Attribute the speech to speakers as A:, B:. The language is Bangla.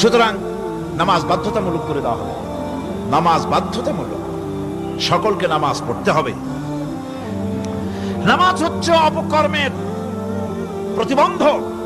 A: সুতরাং নামাজ বাধ্যতামূলক করে দেওয়া হবে। নামাজ বাধ্যতামূলক। সকলকে নামাজ পড়তে হবে। নামাজ হচ্ছে অপকর্মের প্রতিবন্ধক।